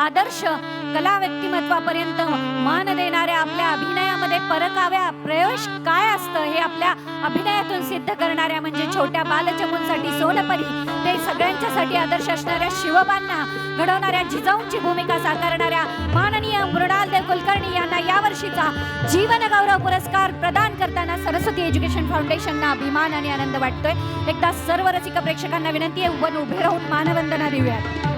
आदर्श कला व्यक्तिमत्वापर्यंत मान देणाऱ्या आपल्या अभिनयामध्ये परकाव्या प्रवेश काय असतं हे आपल्या अभिनयातून सिद्ध करणाऱ्या म्हणजे छोट्या बालचमूंसाठी सोनपरी ते सगळ्यांच्यासाठी आदर्श असणाऱ्या शिवबांना घडवणाऱ्या जिजाऊंची भूमिका साकारणाऱ्या माननीय मृणालदेव कुलकर्णी यांना यावर्षीचा जीवन गौरव पुरस्कार प्रदान करताना सरस्वती एज्युकेशन फाउंडेशनना अभिमान आणि आनंद वाटतोय. एकदा सर्व रसिक प्रेक्षकांना विनंती आहे उभं उभे राहून मानवंदना देऊयात.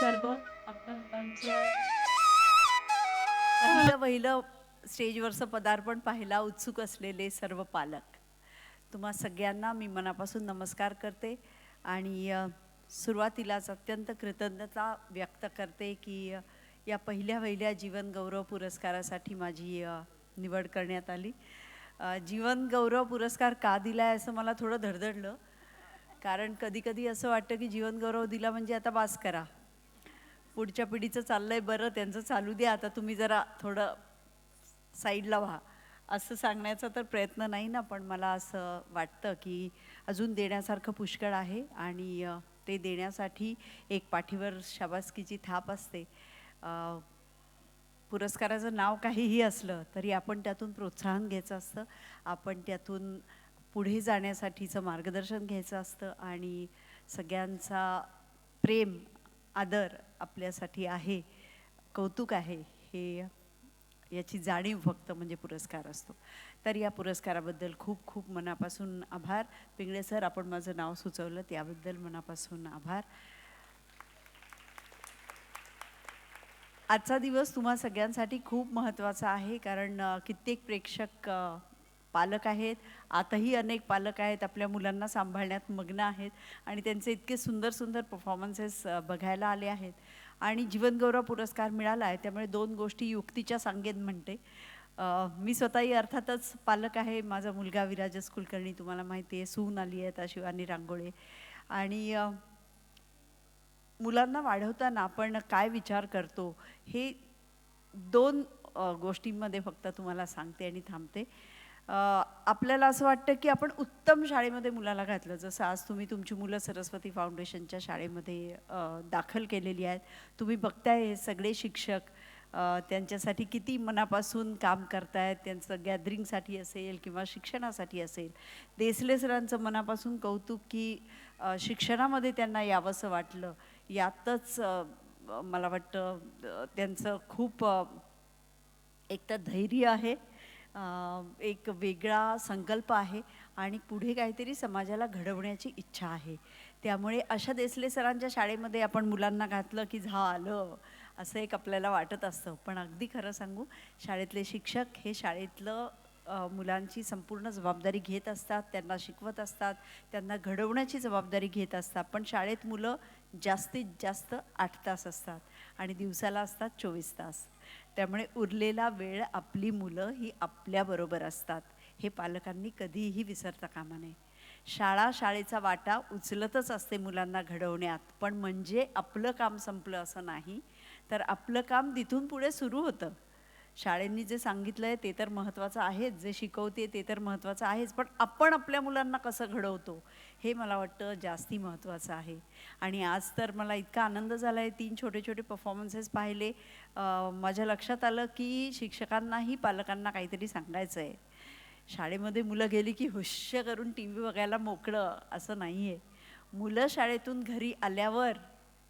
सर्व आपल्या मुलांचं पहिलं पहिलं स्टेजवरचं पदार्पण पाहायला उत्सुक असलेले सर्व पालक. तुम्हा सगळ्यांना मी मनापासून नमस्कार करते आणि सुरुवातीलाच अत्यंत कृतज्ञता व्यक्त करते की या पहिल्या पहिल्या जीवन गौरव पुरस्कारासाठी माझी निवड करण्यात आली. जीवनगौरव जीवन गौरव पुरस्कार का दिला आहे असं मला थोडं धडधडलं. कारण कधी कधी असं वाटतं की जीवन गौरव दिला म्हणजे आता बास करा. पुढच्या पिढीचं चाललंय बरं त्यांचं चालू द्या. आता तुम्ही जरा थोडं साईडला व्हा. असं सांगण्याचा तर प्रयत्न नाही ना पण मला असं वाटतं की अजून देण्यासारखं पुष्कळ आहे आणि ते देण्यासाठी एक पाठीवर शाबासकीची थाप असते. पुरस्काराचं नाव काहीही असलं तरी आपण त्यातून प्रोत्साहन घ्यायचं असतं. आपण त्यातून पुढे जाण्यासाठीचं मार्गदर्शन घ्यायचं असतं आणि सगळ्यांचा प्रेम आदर आपल्यासाठी आहे कौतुक आहे हे याची जाणीव फक्त म्हणजे पुरस्कार असतो. तर या पुरस्काराबद्दल खूप खूप मनापासून आभार. पिंगळे सर आपण माझं नाव सुचवलं त्याबद्दल मनापासून आभार. आजचा दिवस तुम्हा सगळ्यांसाठी खूप महत्त्वाचा आहे कारण कित्येक प्रेक्षक पालक आहेत. आताही अनेक पालक आहेत आपल्या मुलांना सांभाळण्यात मग्न आहेत आणि त्यांचे इतके सुंदर सुंदर परफॉर्मन्सेस बघायला आले आहेत. आणि जीवनगौरव पुरस्कार मिळाला आहे त्यामुळे दोन गोष्टी युक्तीच्या सांगेन म्हणते. मी स्वतःही अर्थातच पालक आहे. माझा मुलगा विराजस कुलकर्णी तुम्हाला माहिती आहे सून आली आहे अशिवानी शिवानी रांगोळे. आणि मुलांना वाढवताना आपण काय विचार करतो हे दोन गोष्टींमध्ये फक्त तुम्हाला सांगते आणि थांबते. आपल्याला असं वाटतं की आपण उत्तम शाळेमध्ये मुलाला घातलं. जसं आज तुम्ही तुमची मुलं सरस्वती फाउंडेशनच्या शाळेमध्ये दाखल केलेली आहेत. तुम्ही बघताय हे सगळे शिक्षक त्यांच्यासाठी किती मनापासून काम करतायत. त्यांचं गॅदरिंगसाठी असेल किंवा शिक्षणासाठी असेल. देसले सरांचं मनापासून कौतुक की शिक्षणामध्ये त्यांना यावंसं वाटलं. यातच मला वाटतं त्यांचं खूप एक तर धैर्य आहे. एक वेगळा संकल्प आहे आणि पुढे काहीतरी समाजाला घडवण्याची इच्छा आहे. त्यामुळे अशा देसले सरांच्या शाळेमध्ये आपण मुलांना घातलं की झालं असं एक आपल्याला वाटत असतं. पण अगदी खरं सांगू शाळेतले शिक्षक हे शाळेतलं मुलांची संपूर्ण जबाबदारी घेत असतात त्यांना शिकवत असतात त्यांना घडवण्याची जबाबदारी घेत असतात. पण शाळेत मुलं जास्तीत जास्त आठ तास असतात आणि दिवसाला असतात चोवीस तास. त्यामुळे उरलेला वेळ आपली मुलं ही आपल्याबरोबर असतात. हे पालकांनी कधीही विसरता कामा नये. शाळा शाळेचा वाटा उचलतच असते मुलांना घडवण्यात. पण म्हणजे आपलं काम संपलं असं नाही तर आपलं काम तिथून पुढे सुरू होतं. शाळेंनी जे सांगितलं आहे ते तर महत्त्वाचं आहेच जे शिकवते ते तर महत्त्वाचं आहेच पण आपण आपल्या मुलांना कसं घडवतो हे मला वाटतं जास्ती महत्त्वाचं आहे. आणि आज तर मला इतका आनंद झाला आहे तीन छोटे छोटे परफॉर्मन्सेस पाहिले माझ्या लक्षात आलं की शिक्षकांनाही पालकांना काहीतरी सांगायचं आहे शाळेमध्ये मुलं गेली की हुश्य करून टी व्ही बघायला मोकळं असं नाही आहे मुलं शाळेतून घरी आल्यावर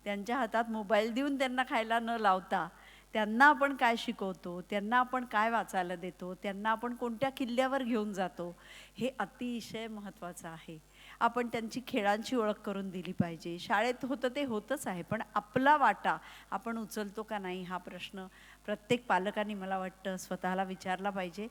त्यांच्या हातात मोबाईल देऊन त्यांना खायला न लावता त्यांना आपण काय शिकवतो त्यांना आपण काय वाचायला देतो त्यांना आपण कोणत्या किल्ल्यावर घेऊन जातो हे अतिशय महत्त्वाचं आहे. आपण त्यांची खेळांची ओळख करून दिली पाहिजे. शाळेत होतं ते होतच आहे पण आपला वाटा आपण उचलतो का नाही हा प्रश्न प्रत्येक पालकांनी मला वाटतं स्वतःला विचारला पाहिजे.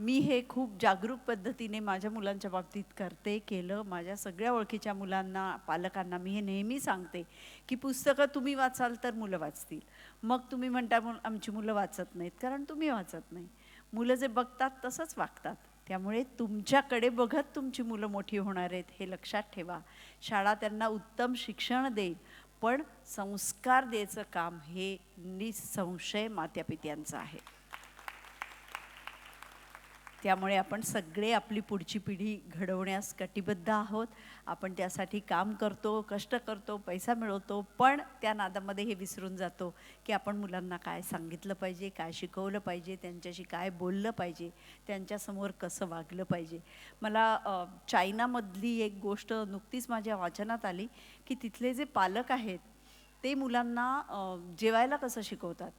मी हे खूप जागरूक पद्धतीने माझ्या मुलांच्या बाबतीत करते केलं. माझ्या सगळ्या ओळखीच्या मुलांना पालकांना मी हे नेहमी सांगते की पुस्तकं तुम्ही वाचाल तर मुलं वाचतील. मग तुम्ही म्हणता "मुल- आमची मुलं वाचत नाहीत. कारण तुम्ही वाचत नाही. मुलं जे बघतात तसंच वागतात. त्यामुळे तुमच्याकडे बघत तुमची मुलं मोठी होणार आहेत हे लक्षात ठेवा. शाळा त्यांना उत्तम शिक्षण देईल पण संस्कार द्यायचं काम हे निसंशय मात्यापित्यांचं आहे. त्यामुळे आपण सगळे आपली पुढची पिढी घडवण्यास कटिबद्ध आहोत. आपण त्यासाठी काम करतो कष्ट करतो पैसा मिळवतो पण त्या नादामध्ये हे विसरून जातो की आपण मुलांना काय सांगितलं पाहिजे काय शिकवलं पाहिजे त्यांच्याशी काय बोललं पाहिजे त्यांच्यासमोर कसं वागलं पाहिजे. मला चायनामधली एक गोष्ट नुकतीच माझ्या वाचनात आली की तिथले जे पालक आहेत ते मुलांना जेवायला कसं शिकवतात?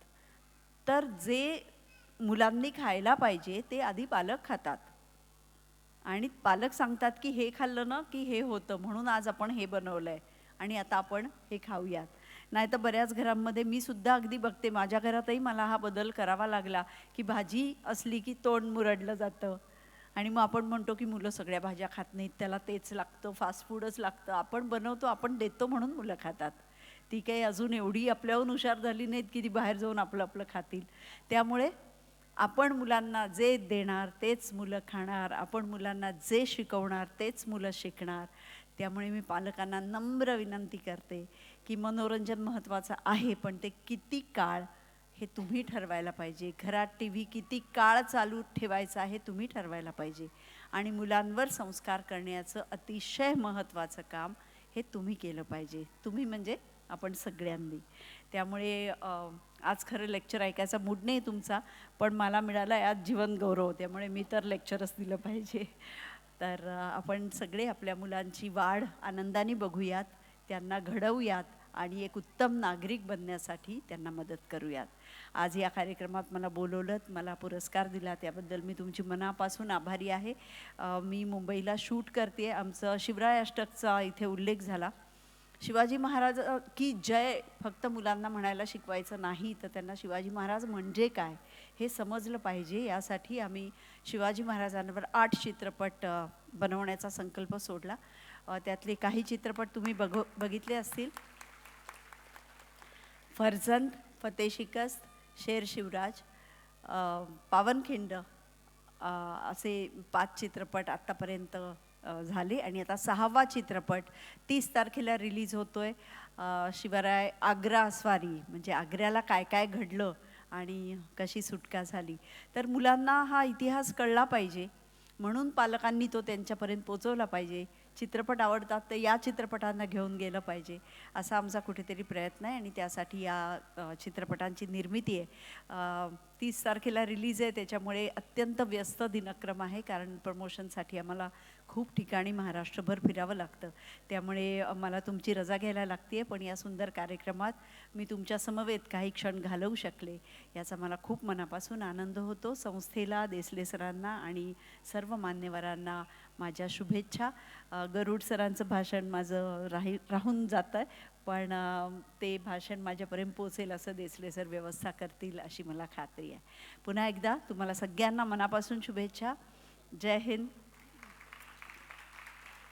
तर जे मुलांनी खायला पाहिजे ते आधी पालक खातात. आणि पालक सांगतात की हे खाल्लं ना की हे होतं म्हणून आज आपण हे बनवलं आहे आणि आता आपण हे खाऊयात. नाही तर बऱ्याच घरांमध्ये मी सुद्धा अगदी बघते माझ्या घरातही मला हा बदल करावा लागला की भाजी असली की तोंड मुरडलं जातं. आणि मग आपण म्हणतो की मुलं सगळ्या भाज्या खात नाहीत त्याला तेच लागतं फास्ट फूडच लागतं. आपण बनवतो आपण देतो म्हणून मुलं खातात. ती काही अजून एवढी आपल्याहून हुशार झाली नाहीत की ती बाहेर जाऊन आपलं आपलं खातील. त्यामुळे आपण मुलांना जे देणार तेच मुलं खाणार आपण मुलांना जे शिकवणार तेच मुलं शिकणार. त्यामुळे मी पालकांना नम्र विनंती करते की मनोरंजन महत्त्वाचं आहे पण ते किती काळ हे तुम्ही ठरवायला पाहिजे? घरात टी व्ही किती काळ चालू ठेवायचा हे तुम्ही ठरवायला पाहिजे? आणि मुलांवर संस्कार करण्याचं अतिशय महत्त्वाचं काम हे तुम्ही केलं पाहिजे. तुम्ही म्हणजे आपण सगळ्यांनी. त्यामुळे आज खरं लेक्चर ऐकायचा मूड नाही तुमचा पण मला मिळाला आहे आज जीवन गौरव त्यामुळे मी तर लेक्चरच दिलं पाहिजे. तर आपण सगळे आपल्या मुलांची वाढ आनंदाने बघूयात त्यांना घडवूयात आणि एक उत्तम नागरिक बनण्यासाठी त्यांना मदत करूयात. आज या कार्यक्रमात मला बोलवलं मला पुरस्कार दिला त्याबद्दल मी तुमची मनापासून आभारी आहे. मी मुंबईला शूट करते आमचं शिवराय अष्टकचा इथे उल्लेख झाला. शिवाजी महाराज की जय फक्त मुलांना म्हणायला शिकवायचं नाही तर त्यांना शिवाजी महाराज म्हणजे काय हे समजलं पाहिजे. यासाठी आम्ही शिवाजी महाराजांवर आठ चित्रपट बनवण्याचा संकल्प सोडला. त्यातले काही चित्रपट तुम्ही बघ बघितले असतील. फरजंद फते शिकस्त शेर शिवराज पावनखिंड असे पाच चित्रपट आत्तापर्यंत झाले. आणि आता सहावा चित्रपट तीस तारखेला रिलीज होतोय. आहे शिवराय आग्रा स्वारी म्हणजे आग्र्याला काय काय घडलं आणि कशी सुटका झाली. तर मुलांना हा इतिहास कळला पाहिजे. म्हणून पालकांनी तो त्यांच्यापर्यंत पोचवला पाहिजे. चित्रपट आवडतात तर या चित्रपटांना घेऊन गेलं पाहिजे. असा आमचा कुठेतरी प्रयत्न आहे आणि त्यासाठी या चित्रपटांची निर्मिती आहे. तीस तारखेला रिलीज आहे. त्याच्यामुळे अत्यंत व्यस्त दिनक्रम आहे. कारण प्रमोशनसाठी आम्हाला खूप ठिकाणी महाराष्ट्रभर फिरावं लागतं. त्यामुळे मला तुमची रजा घ्यायला लागते आहे पण या सुंदर कार्यक्रमात मी तुमच्या समवेत काही क्षण घालवू शकले याचा मला खूप मनापासून आनंद होतो. संस्थेला देसले सरांना आणि सर्व मान्यवरांना माझ्या शुभेच्छा. गरुड सरांचं भाषण माझं राही राहून जातं आहे पण ते भाषण माझ्यापर्यंत पोचेल असं देसले सर व्यवस्था करतील अशी मला खात्री आहे. पुन्हा एकदा तुम्हाला सगळ्यांना मनापासून शुभेच्छा. जय हिंद.